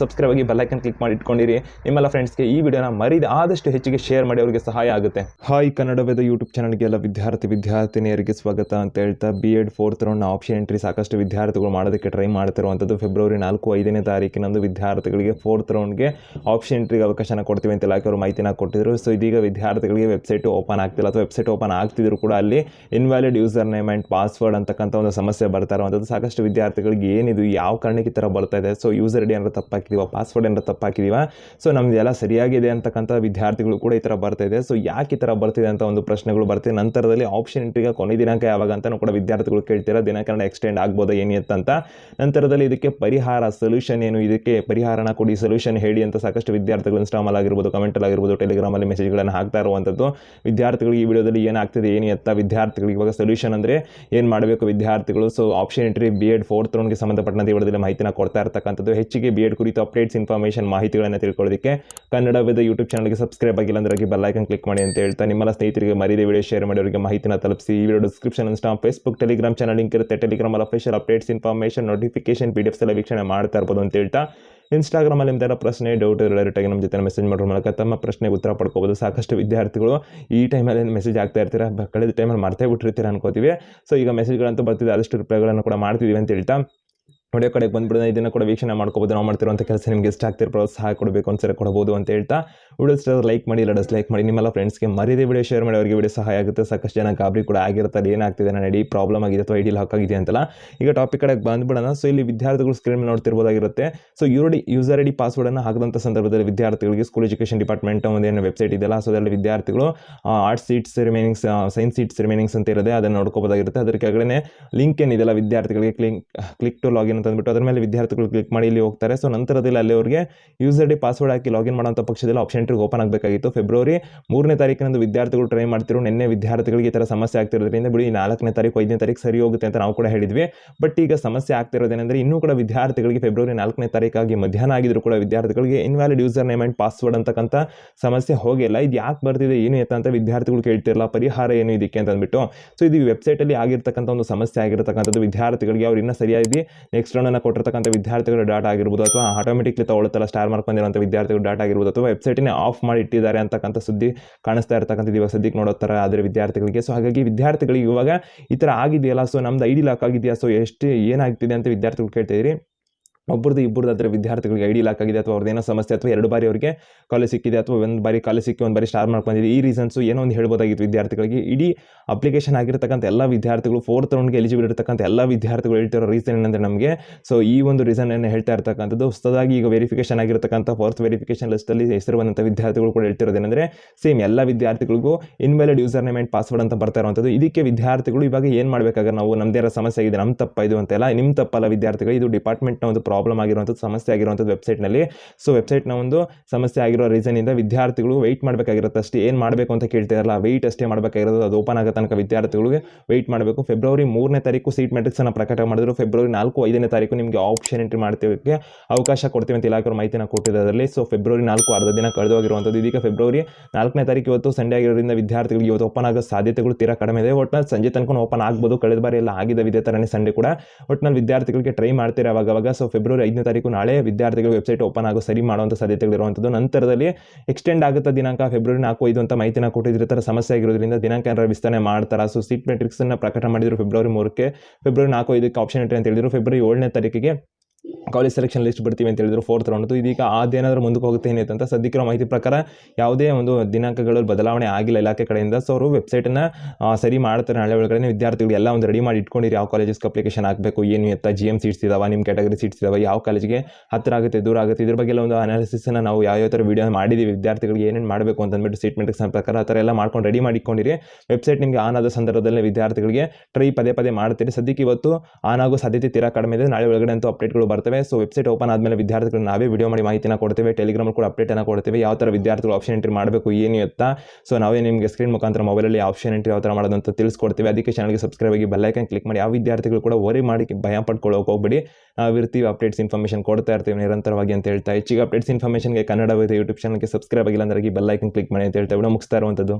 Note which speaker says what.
Speaker 1: Subscribe ಆಗಿ bell icon click ಮಾಡಿ ಇಟ್ಕೊಂಡಿರಿ. ನಿಮ್ಮೆಲ್ಲ ಫ್ರೆಂಡ್ಸ್ಗೆ ಈ ವಿಡಿಯೋನ ಮರಿದ ಆದಷ್ಟು ಹೆಚ್ಚಿಗೆ ಶೇರ್ ಮಾಡಿ ಅವರಿಗೆ ಸಹಾಯ ಆಗುತ್ತೆ. ಹಾಯ್ ಕನ್ನಡ ವೇದ ಯೂಟ್ಯೂಬ್ ಚಾನಲ್ಗೆ ಎಲ್ಲ ವಿದ್ಯಾರ್ಥಿ ವಿದ್ಯಾರ್ಥಿನಿಯರಿಗೆ ಸ್ವಾಗತ ಅಂತ ಹೇಳ್ತಾ ಬಿ ಎಡ್ ಫೋರ್ತ್ ರೌಂಡ್ನ ಆಪ್ಷನ್ ಎಂಟ್ರಿ ಸಾಕಷ್ಟು ವಿದ್ಯಾರ್ಥಿಗಳು ಮಾಡೋದಕ್ಕೆ ಟ್ರೈ ಮಾಡ್ತಿರುವಂಥದ್ದು. ಫೆಬ್ರವರಿ ನಾಲ್ಕು ಐದನೇ ತಾರೀಕಿನಂದು ವಿದ್ಯಾರ್ಥಿಗಳಿಗೆ ಫೋರ್ತ್ ರೌಂಡ್ಗೆ ಆಪ್ಷನ್ ಎಂಟ್ರಿಗೆ ಅವಕಾಶನ ಕೊಡ್ತೀವಿ ಅಂತ ಇಲಾಖೆ ಅವರು ಮಾಹಿತಿನ ಕೊಟ್ಟಿದ್ರು. ಸೊ ಇದೀಗ ವಿದ್ಯಾರ್ಥಿಗಳಿಗೆ ವೆಬ್ಸೈಟ್ ಓಪನ್ ಆಗ್ತಿಲ್ಲ ಅಥವಾ ವೆಬ್ಸೈಟ್ ಓಪನ್ ಆಗ್ತಿದ್ರು ಕೂಡ ಅಲ್ಲಿ invalid user name and password ಅಂತಕ್ಕಂಥ ಒಂದು ಸಮಸ್ಯೆ ಬರ್ತಾ ಇರುವಂಥದ್ದು. ಸಾಕಷ್ಟು ವಿದ್ಯಾರ್ಥಿಗಳಿಗೆ ಏನಿದು, ಯಾವ ಕಾರಣಕ್ಕೆ ಈ ಥರ ಬರ್ತಾ ಇದೆ? ಸೊ ಯೂಸರ್ ಐಡಿ ಏನಾರು ತಪ್ಪಾಕಿದೀವ ಪಾಸ್ವರ್ಡ್ ಏನಾರ ತಪ್ಪಾಕಿದೀವ. ಸೊ ನಮ್ದು ಎಲ್ಲ ಸರಿಯಾಗಿದೆ ಅಂತಕ್ಕಂಥ ವಿದ್ಯಾರ್ಥಿಗಳು ಕೂಡ ಈ ಥರ ಬರ್ತಾ ಇದೆ. ಸೊ ಯಾಕೆ ಈ ಥರ ಬರ್ತಿದೆ ಅಂತ ಒಂದು ಪ್ರಶ್ನೆಗಳು ಬರ್ತಿದೆ. ನಂತರದಲ್ಲಿ ಆಪ್ಷನ್ ಇಂಟ್ರಿಗೆ ಕೊನೆ ದಿನಾಂಕ ಯಾವಾಗ ಅಂತ ಕೂಡ ವಿದ್ಯಾರ್ಥಿಗಳು ಕೇಳ್ತೀರಾ, ದಿನಾಂಕನ ಎಕ್ಸ್ಟೆಂಡ್ ಆಗ್ಬೋದು ಏನಿತ್ತು ಅಂತ. ನಂತರದಲ್ಲಿ ಇದಕ್ಕೆ ಪರಿಹಾರ ಸೊಲ್ಯೂಷನ್ ಏನು? ಇದಕ್ಕೆ ಪರಿಹಾರನ ಕೊಡಿ ಸೊಲ್ಯೂಷನ್ ಹೇಳಿ ಅಂತ ಸಾಕಷ್ಟು ವಿದ್ಯಾರ್ಥಿಗಳು ಇನ್ಸ್ಟಾಮಲ್ ಆಗಿರ್ಬೋದು ಕಮೆಂಟಲ್ಲಿ ಆಗಿರ್ಬೋದು ಟೆಲಿಗ್ರಾಮಲ್ಲಿ ಮೆಸೇಜ್ಗಳನ್ನು ಹಾಕ್ತಾ ಇರುವಂಥದ್ದು ವಿದ್ಯಾರ್ಥಿಗಳಿಗೆ ಈ ವಿಡಿಯೋದಲ್ಲಿ ಏನಾಗ್ತಿದೆ ಏನು ಎತ್ತ ವಿದ್ಯಾರ್ಥಿಗಳಿಗೆ ಇವಾಗ ಸೊಲ್ಯೂಷನ್ ಅಂದರೆ ಏನು ಮಾಡಬೇಕು ವಿದ್ಯಾರ್ಥಿಗಳು? So option entry B Ed fourth ರೌಂಡ್ಗೆ ಸಂಬಂಧಪಟ್ಟಂತೆ ವಿಡಿಯೋದಲ್ಲಿ ಮಾಹಿತಿನ ಕೊಡ್ತಾ ಇರ್ತಕ್ಕಂಥದ್ದು. ಹೆಚ್ಚಿಗೆ ಬಿ ಎಡ್ ಅಪ್ಡೇಟ್ಸ್ ಇನ್ಫಾರ್ಮೇಷನ್ ಮಾಹಿತಿಗಳನ್ನು ತಿಳ್ಕೊಳ್ಳೋದಕ್ಕೆ ಕನ್ನಡ ವಿಧ ಯೂಟ್ಯೂಬ್ ಚಾನಲ್ಗೆ ಸಬ್ಸ್ಕ್ರೈಬ್ ಆಗಿಲ್ಲ ಅಂದ್ರೆ ಬೆಲ್ ಐಕನ್ ಕ್ಲಿಕ್ ಮಾಡಿ ಅಂತ ಹೇಳ್ತಾ ನಿಮ್ಮ ಸ್ನೇಹಿತರಿಗೆ ಮರಿದೇ ವಿಡಿಯೋ ಶೇರ್ ಮಾಡಿ ಮಾಹಿತಿನ ತಲುಪಿಸಿ. ಈ video description Insta Facebook Telegram channel link ಇರುತ್ತೆ. ಟೆಲಿಗ್ರಾಮಲ್ಲಿ official updates information notification P D Fs ಎಲ್ಲ ವೀಕ್ಷಣೆ ಮಾಡ್ತಾ ಇರ್ಬೋದು ಅಂತ ಹೇಳ್ತಾ ಇನ್ಸ್ಟಾಗ್ರಾಮಲ್ಲಿ ನಿಮ್ದಾರ ಪ್ರಶ್ನೆ ಡೌಟ್ ಡೈರೆಕ್ಟಾಗಿ ನಮ್ಮ ಜೊತೆ ಮೆಸೇಜ್ ಮಾಡೋ ಮೂಲಕ ತಮ್ಮ ಪ್ರಶ್ನೆಗೆ ಉತ್ತರ ಪಡ್ಕೋಬೋದು. ಸಾಕಷ್ಟು ವಿದ್ಯಾರ್ಥಿಗಳು ಈ ಟೈಮಲ್ಲಿ ಮೆಸೇಜ್ ಆಗ್ತಾ ಇರ್ತೀರಾ? ಕಳೆದ ಟೈಮಲ್ಲಿ ಮರ್ತೇ ಬಿಟ್ಟಿರ್ತೀರ ಅನ್ಕೋತೀವಿ. ಸೊ ಈಗ ಮೆಸೇಜ್ಗಳಂತೂ ಬರ್ತಿದೆ. ಆದಷ್ಟು ರಿಪ್ಲೈಗಳನ್ನು ಕೂಡ ಮಾಡ್ತಿದ್ದೀವಿ ಅಂತ ಹೇಳ್ತಾ ವಿಡಿಯೋ ಕಡೆಗೆ ಬಂದ್ಬಿಡೋಣ. ಇದನ್ನು ಕೂಡ ವೀಕ್ಷಣೆ ಮಾಡ್ಕೋಬೋದು. ನಾವು ಮಾಡ್ತಿರುವಂಥ ಕೆಲಸ ನಿಮಗೆ ಇಷ್ಟ ಆಗ್ತಿರೋ ಪ್ರೋತ್ಸಾಹ ಕೊಡಬೇಕು ಅನ್ಸರೆ ಕೊಡಬಹುದು ಅಂತ ಹೇಳ್ತಾ ವಿಡಿಯೋಸ್ ಲೈಕ್ ಮಾಡಿ, ಇಲ್ಲ ಲೈಕ್ ಮಾಡಿ, ನಿಮ್ಮೆಲ್ಲ ಫ್ರೆಂಡ್ಸ್ಗೆ ಮರಿದೇ ವಿಡಿಯೋ ಶೇರ್ ಮಾಡಿ ಅವರಿಗೆ ವಿಡಿಯೋ ಸಹಾಯ ಆಗುತ್ತೆ. ಸಾಕಷ್ಟು ಜನ ಗಾಬರಿ ಕೂಡ ಆಗಿರ್ತಾರೆ. ಏನಾಗ್ತಿದೆ ನನ್ನ ಇಡೀ ಪ್ರಾಬ್ಲಮ್ ಆಗಿದೆ ಅಥವಾ ಐಡಿ ಲಾಕ್ ಆಗಿದೆ ಅಂತಲ್ಲ. ಈಗ ಟಾಪಿಕ್ ಕಡೆಗೆ ಬಂದ್ಬಿಡೋಣ. ಸೊ ಇಲ್ಲಿ ವಿದ್ಯಾರ್ಥಿಗಳು ಸ್ಕ್ರೀನ್ ನೋಡ್ತಿರ್ಬೋದಾಗಿರುತ್ತೆ. ಸೊ ಯೂಡಿ ಯೂಸರ್ ಐಡಿ ಪಾಸ್ವರ್ಡನ್ನು ಹಾಕಿದಂಥ ಸಂದರ್ಭದಲ್ಲಿ ವಿದ್ಯಾರ್ಥಿಗಳಿಗೆ ಸ್ಕೂಲ್ ಎಜುಕೇಷನ್ ಡಿಪಾರ್ಟ್ಮೆಂಟ್ ಒಂದೇನು ವೆಬ್ಸೈಟ್ ಇದೆಯಲ್ಲ ಸೊ ಅದರಲ್ಲಿ ವಿದ್ಯಾರ್ಥಿಗಳು arts seats remainings science seats remainings ಅಂತ ಇರುತ್ತೆ. ಅದನ್ನು ನೋಡ್ಕೋಬೋದಾಗಿರುತ್ತೆ. ಅದರ ಕೆಳಗಡೆ ಲಿಂಕ್ ಏನಿದೆಲ್ಲ ವಿದ್ಯಾರ್ಥಿಗಳಿಗೆ ಕ್ಲಿಕ್ ಕ್ಲಿಕ್ ಟು ಲಾಗಿನ್ ಅಂತ ಅಂದ್ಬಿಟ್ಟು ಅದ್ರ ಮೇಲೆ ವಿದ್ಯಾರ್ಥಿಗಳು ಕ್ಲಿಕ್ ಮಾಡಿ ಇಲ್ಲಿ ಹೋಗ್ತಾರೆ. ಸೊ ನಂತರದಲ್ಲಿ ಅಲ್ಲಿ ಅವರಿಗೆ ಯೂಸರ್ ಐಡಿ ಪಾಸ್ವರ್ಡ್ ಹಾಕಿ ಲಾಗಿನ್ ಮಾಡೋಂಥ ಪಕ್ಷದಲ್ಲಿ ಆಪ್ಷನ್ ಓಪನ್ ಆಗಬೇಕಾಗಿತ್ತು. ಫೆಬ್ರವರಿ ಮೂರನೇ ತಾರೀಕಿನಂದು ವಿದ್ಯಾರ್ಥಿಗಳು ಟ್ರೈ ಮಾಡ್ತಿರೋ ನಿನ್ನೆ ವಿದ್ಯಾರ್ಥಿಗಳಿಗೆ ಈ ಥರ ಸಮಸ್ಯೆ ಆಗ್ತಿರೋದ್ರಿಂದ ಬಿಡಿ ನಾಲ್ಕನೇ ತಾರೀಕು, ಐದನೇ ತಾರೀಕು ಸರಿ ಹೋಗುತ್ತೆ ಅಂತ ನಾವು ಕೂಡ ಹೇಳಿದ್ವಿ. ಬಟ್ ಈಗ ಸಮಸ್ಯೆ ಆಗ್ತಿರೋದೇನೆಂದರೆ ಇನ್ನೂ ಕೂಡ ವಿದ್ಯಾರ್ಥಿಗಳಿಗೆ ಫೆಬ್ರವರಿ ನಾಲ್ಕನೇ ತಾರೀಕಾಗಿ ಮಧ್ಯಾಹ್ನ ಆಗಿದ್ರು ಕೂಡ ವಿದ್ಯಾರ್ಥಿಗಳಿಗೆ invalid user name and password ಅಂತಕ್ಕಂಥ ಸಮಸ್ಯೆ ಹೋಗಿಲ್ಲ ಇದು ಯಾಕೆ ಬರ್ತಿದೆ, ಏನು ಎತ್ತ ಅಂತ ವಿದ್ಯಾರ್ಥಿಗಳು ಕೇಳ್ತಿರಲ್ಲ ಪರಿಹಾರ ಏನು ಇದಕ್ಕೆ ಅಂತ ಅಂದ್ಬಿಟ್ಟು. ಸೊ ಇದು ವೆಬ್ಸೈಟಲ್ಲಿ ಆಗಿರ್ತಕ್ಕಂಥ ಒಂದು ಸಮಸ್ಯೆ ಆಗಿರತಕ್ಕಂಥದ್ದು. ವಿದ್ಯಾರ್ಥಿಗಳಿಗೆ ಅವ್ರು ಇನ್ನೂ ಸರಿಯಾಗಿ ನೆಕ್ಸ್ಟ್ ರೌಂಡನ್ನು ಕೊಟ್ಟಿರ್ತಕ್ಕಂಥ ವಿದ್ಯಾರ್ಥಿಗಳ ಡಾಟಾ ಆಗಿರ್ಬೋದು ಅಥವಾ ಆಟೋಮೆಟಿಕ್ಲಿ ತಗೊಳ್ಳುತ್ತಲ್ಲ ಸ್ಟಾರ್ ಮಾರ್ಕ್ ಬಂದಿರುವಂಥ ವಿದ್ಯಾರ್ಥಿಗಳ ಡಾಟಾ ಆಗಿರ್ಬೋದು ಅಥವಾ ವೆಬ್ಸೈಟನ್ನೇ ಆಫ್ ಮಾಡಿ ಇಟ್ಟಿದ್ದಾರೆ ಅಂತಕ್ಕಂಥ ಸುದ್ದಿ ಕಾಣಿಸ್ತಾ ಇರ್ತಕ್ಕಂಥದ್ದು ಇವಾಗ ಸದ್ಯಕ್ಕೆ ನೋಡೋ ಥರ ಆದರೆ ವಿದ್ಯಾರ್ಥಿಗಳಿಗೆ. ಸೊ ಹಾಗಾಗಿ ವಿದ್ಯಾರ್ಥಿಗಳಿಗೆ ಇವಾಗ ಈ ಥರ ಆಗಿದೆಯಲ್ಲ ಸೊ ನಮ್ದು ಐಡಿ ಲಾಕ್ ಆಗಿದೆಯಾ ಸೊ ಎಷ್ಟು ಏನಾಗ್ತಿದೆ ಅಂತ ವಿದ್ಯಾರ್ಥಿಗಳು ಕೇಳ್ತಿದ್ದೀರಿ ಒಬ್ಬರದ್ದು ಇಬ್ಬರದ್ದು ಆದರೆ ವಿದ್ಯಾರ್ಥಿಗಳಿಗೆ ಡಿ ಲಾಕ್ ಆಗಿದೆ ಅಥವಾ ಅವ್ರದ್ದು ಏನೋ ಸಮಸ್ಯೆ ಅಥವಾ ಎರಡು ಬಾರಿ ಅವರಿಗೆ ಕಾಲೇಜ್ ಸಿಕ್ಕಿದೆ ಅಥವಾ ಒಂದು ಬಾರಿ ಕಾಲೇಜ್ ಸಿಕ್ಕಿ ಒಂದು ಬಾರಿ ಸ್ಟಾರ್ ಮಾರ್ಕ್ ಬಂದಿದೆ, ಈ ರೀಸನ್ಸು ಏನೋ ಒಂದು ಹೇಳ್ಬೋದಾಗಿತ್ತು ವಿದ್ಯಾರ್ಥಿಗಳಿಗೆ. ಇಡೀ ಅಪ್ಲಿಕೇಶನ್ ಆಗಿರ್ತಕ್ಕಂಥ ಎಲ್ಲ ವಿದ್ಯಾರ್ಥಿಗಳು ಫೋರ್ತ್ ರೌಂಡ್ಗೆ ಎಲಿಜಿಬಲ್ ಇರತಕ್ಕಂಥ ಎಲ್ಲ ವಿದ್ಯಾರ್ಥಿಗಳು ಹೇಳ್ತಿರೋ ರೀಸನ್ ಏನಂದರೆ ನಮಗೆ ಸೊ ಈ ಒಂದು ರೀಸನ್ ಏನು ಹೇಳ್ತಾ ಇರ್ತಕ್ಕಂಥದ್ದು, ಹೊಸದಾಗಿ ಈಗ ವೆರಿಫಿಕೇಶನ್ ಆಗಿರತಕ್ಕಂಥ ಫೋರ್ತ್ ವೆರಿಫಿಕೇಶನ್ ಲಿಸ್ಟಲ್ಲಿ ಹೆಸರು ಬಂದಂಥ ವಿದ್ಯಾರ್ಥಿಗಳು ಕೂಡ ಹೇಳ್ತಿರೋದೇನೆಂದರೆ ಸೇಮ್ ಎಲ್ಲ ವಿದ್ಯಾರ್ಥಿಗಳಿಗೂ invalid user name and password ಅಂತ ಬರ್ತಾ ಇರುವಂಥದ್ದು. ಇದಕ್ಕೆ ವಿದ್ಯಾರ್ಥಿಗಳು ಇವಾಗ ಏನು ಮಾಡಬೇಕಾಗ ನಾವು ನಮ್ಮದೇ ಸಮಸ್ಯೆ ಆಗಿದೆ ನಮ್ಮ ತಪ್ಪ ಇದು ಅಂತೆಲ್ಲ ನಿಮ್ಮ ತಪ್ಪಲ್ಲ ವಿದ್ಯಾರ್ಥಿಗಳು, ಇದು ಡಿಪಾರ್ಟ್ಮೆಂಟ್ನ ಒಂದು ಪ್ರಾಬ್ಲಮ್ ಆಗಿರುವಂಥದ್ದು, ಸಮಸ್ಯೆ ಆಗಿರುವಂಥದ್ದು ವೆಬ್ಸೈಟ್ನಲ್ಲಿ ಸೊ ವೆಬ್ಸೈಟ್ನ ಒಂದು ಸಮಸ್ಯೆ ಆಗಿರೋ ರೀಸನಿಂದ ವಿದ್ಯಾರ್ಥಿಗಳು ವೆಯ್ಟ್ ಮಾಡಬೇಕಾಗಿರುತ್ತೆ ಅಷ್ಟೇ. ಏನು ಮಾಡಬೇಕು ಅಂತ ಕೇಳ್ತಿರಲ್ಲ ವೆಯ್ಟ್ ಅಷ್ಟೇ ಮಾಡಬೇಕಾಗಿರೋದು. ಅದು ಓಪನ್ ಆಗೋ ತನಕ ವಿದ್ಯಾರ್ಥಿಗಳಿಗೆ ವೆಯ್ಟ್ ಮಾಡಬೇಕು. ಫೆಬ್ರವರಿ ಮೂರನೇ ತಾರೀಕು ಸೀಟ್ ಮೆಟ್ರಿಕ್ಸನ್ನು ಪ್ರಕಟ ಮಾಡಿದ್ರು. ಫೆಬ್ರವರಿ ನಾಲ್ಕು, ಐದನೇ ತಾರೀಕು ನಿಮಗೆ ಆಪ್ಷನ್ ಎಂಟ್ರಿ ಮಾಡ್ತೀವಿ ಅವಕಾಶ ಕೊಡ್ತೀವಿ ಅಂತ ಇಲಾಖೆಯವರು ಮಾಹಿತಿನ ಕೊಟ್ಟಿದ್ದರಲ್ಲಿ ಸೊ ಫೆಬ್ರವರಿ ನಾಲ್ಕು ಅರ್ಧ ದಿನ ಕಳೆದು ಕಳೆದೋಗಿರುವಂಥದ್ದು ಇದೀಗ ಫೆಬ್ರವರಿ ನಾಲ್ಕನೇ ತಾರೀಕು ಇವತ್ತು ಸಂಡೇ ಆಗಿರೋದ್ರಿಂದ ವಿದ್ಯಾರ್ಥಿಗಳಿಗೆ ಇವತ್ತು ಓಪನ್ ಆಗೋ ಸಾಧ್ಯತೆಗಳು ತೀರಾ ಕಡಿಮೆ ಇದೆ. ಒಟ್ಟಿನಲ್ಲಿ ಸಂಜೆ ತನಕ ಓಪನ್ ಆಗ್ಬೋದು. ಕಳೆದ ಬಾರಿ ಎಲ್ಲ ಆಗಿದೆ. ಇದೇ ಥರನೇ ಸಂಡೇ ಕೂಡ. ನಾ ವಿದ್ಯಾರ್ಥಿಗಳಿಗೆ ಟ್ರೈ ಮಾಡ್ತೀರಾ ಅವಾಗ ಅವಾಗ ಸೊ ಫೆಬ್ರವರಿ ಐದನೇ ತಾರೀಕು ನಾಳೆ ವಿದ್ಯಾರ್ಥಿಗಳು ವೆಬ್ಸೈಟ್ ಓಪನ್ ಆಗೋ ಸರಿ ಮಾಡುವಂಥ ಸಾಧ್ಯತೆಗಳಿರುವಂಥದ್ದು ನಂತರದಲ್ಲಿ ಎಕ್ಸ್ಟೆಂಡ್ ಆಗುತ್ತಾ ದಿನಾಂಕ ಫೆಬ್ರವರಿ ನಾಲ್ಕು ಐದು ಅಂತ ಮಾಹಿತಿನ ಕೊಟ್ಟಿದ್ರೆ. ಥರ ಸಮಸ್ಯೆ ಆಗಿರೋದ್ರಿಂದ ದಿನಾಂಕ ಏನಾರ ವಿಸ್ತರಣೆ ಮಾಡ್ತಾರೆ? ಸೊ ಸೀಟ್ ಮೆಟ್ರಿಕ್ಸನ್ನು ಪ್ರಕಟ ಮಾಡಿದ್ರು ಫೆಬ್ರವರಿ ಮೂರಕ್ಕೆ. ಫೆಬ್ರವರಿ ನಾಲ್ಕು ಐದಕ್ಕೆ ಆಪ್ಷನ್ ಎಂಟ್ರಿ ಅಂತ ಹೇಳಿದ್ರು. ಫೆಬ್ರವರಿ ಏಳನೇ ತಾರೀಕಿಗೆ ಕಾಲೇಜ್ ಸೆಲೆಕ್ಷನ್ ಲಿಸ್ಟ್ ಬಿಡ್ತೀವಿ ಅಂತ ಹೇಳಿದ್ರು ಫೋರ್ತ್ ರೌಂಡ್ದು ಇದೀಗ ಅದೇನಾದರೂ ಮುಂದಕ್ಕೆ ಹೋಗುತ್ತೆ ಏನೈತೆ ಅಂತ ಸದ್ಯಕ್ಕಿರೋ ಮಾಹಿತಿ ಪ್ರಕಾರ ಯಾವುದೇ ಒಂದು ದಿನಾಂಕಗಳಲ್ಲಿ ಬದಲಾವಣೆ ಆಗಿಲ್ಲ ಇಲಾಖೆ ಕಡೆಯಿಂದ. ಸೊ ಅವರು ವೆಬ್ಸೈಟನ್ನು ಸರಿ ಮಾಡ್ತಾರೆ ನಾಳೆ ಒಳಗಡೆ ವಿದ್ಯಾರ್ಥಿಗಳು ಎಲ್ಲ ಒಂದು ರೆಡಿ ಮಾಡಿ ಇಟ್ಕೊಂಡಿರಿ. ಯಾವ ಕಾಲೇಜಸ್ಗೆ ಅಪ್ಲಿಕೇಶನ್ ಹಾಕಬೇಕು, ಏನು ಎತ್ತ ಜಿ ಎಂ ಸೀಟ್ಸ್ ಇದಾವೆ ನಿಮ್ಮ ಕ್ಯಾಟಗರಿ ಸೀಟ್ಸ್ ಇದಾವೆ, ಯಾವ ಕಾಲೇಜಿಗೆ ಹತ್ತಿರ ಆಗುತ್ತೆ, ದೂರ ಆಗುತ್ತೆ, ಇದ್ರ ಬಗ್ಗೆ ಎಲ್ಲ ಒಂದು ಅನಾಲಿಸಿಸನ್ನು ನಾವು ಯಾವ ಥರ ವೀಡಿಯೋ ಮಾಡಿದ್ದೀವಿ ವಿದ್ಯಾರ್ಥಿಗಳಿಗೆ ಏನೇನು ಮಾಡಬೇಕು ಅಂತ ಅಂದ್ಬಿಟ್ಟು ಸೀಟ್ ಪ್ರಕಾರ ಆ ಥರ ಎಲ್ಲ ಮಾಡ್ಕೊಂಡು ರೆಡಿ ಮಾಡಿ ಇಟ್ಕೊಂಡಿರಿ. ವೆಬ್ಸೈಟ್ ನಿಮಗೆ ಆನ್ ಆದ ಸಂದರ್ಭದಲ್ಲಿ ವಿದ್ಯಾರ್ಥಿಗಳಿಗೆ ಟ್ರೈ ಪದೇ ಪದೇ ಮಾಡ್ತೀರಿ. ಸದ್ಯಕ್ಕೆ ಇವತ್ತು ಆನ್ ಆಗೋ ಸಾಧ್ಯತೆ ತೀರಾ ಕಡಿಮೆ ಇದೆ. ನಾಳೆ ಒಳಗಡೆ ಅಂತೂ ಅಪ್ಡೇಟ್ಗಳು ಬರ್ತವೆ. ಸೊ ವೆಬ್ಸೈಟ್ ಓಪನ್ ಆದಮೇಲೆ ವಿದ್ಯಾರ್ಥಿಗಳು ನಾವೇ ವಿಡಿಯೋ ಮಾಡಿ ಮಾಹಿತಿನ ಕೊಡ್ತೇವೆ. ಟೆಲಿಗ್ರಾಮ್ ಕೂಡ ಅಪ್ಡೇಟನ್ನು ಕೊಡ್ತೇವೆ. ಯಾವ ಥರ ವಿದ್ಯಾರ್ಥಿಗಳು ಆಪ್ಷನ್ ಎಂಟ್ರಿ ಮಾಡಬೇಕು, ಏನು ಎತ್ತ ಸೊ ನಾವೇ ನಿಮಗೆ ಸ್ಕ್ರೀನ್ ಮುಖಾಂತರ ಮೊಬೈಲಲ್ಲಿ ಆಪ್ಷನ್ ಎಂಟ್ರಿ ಯಾವ ಥರ ಮಾಡೋದಂತ ತಿಳಿಸ್ಕೊಡ್ತೀವಿ. ಅದಕ್ಕೆ ಚಾನಲ್ಗೆ ಸಬ್ಸ್ಕ್ರೈಬ್ ಆಗಿ ಬೆಲ್ಲೈಕನ್ ಕ್ಲಿಕ್ ಮಾಡಿ. ಯಾವ ವಿದ್ಯಾರ್ಥಿಗಳು ಕೂಡ ವರಿ ಮಾಡಿ, ಭಯ ಪಡ್ಕೊಳ್ಳೋಕೆ ಹೋಗ್ಬೇಡಿ. ನಾವಿರ್ತೀವಿ ಅಪ್ಡೇಟ್ಸ್ ಇನ್ಫಾರ್ಮೇಷನ್ ಕೊಡ್ತಾ ಇರ್ತೀವಿ ನಿರಂತರವಾಗಿ ಅಂತ ಹೇಳ್ತಾ ಹೆಚ್ಚಿಗೆ ಅಪ್ಡೇಟ್ಸ್ ಇನ್ಫಾರ್ಮೇಷನ್ಗೆ ಕನ್ನಡ ಯೂಟ್ಯೂಬ್ ಚಾನಲ್ಗೆ ಸಬ್ಸ್ಕ್ರೈಬ್ ಆಗಿಲ್ಲ ಅಂದ್ರೆ ಬೆಲ್ಲೈಕನ್ ಕ್ಲಿಕ್ ಮಾಡಿ ಅಂತ ಹೇಳ್ತಾ ವಿಡಿಯೋ ಮುಗಿಸ್ತಾ ಇರುವಂಥದ್ದು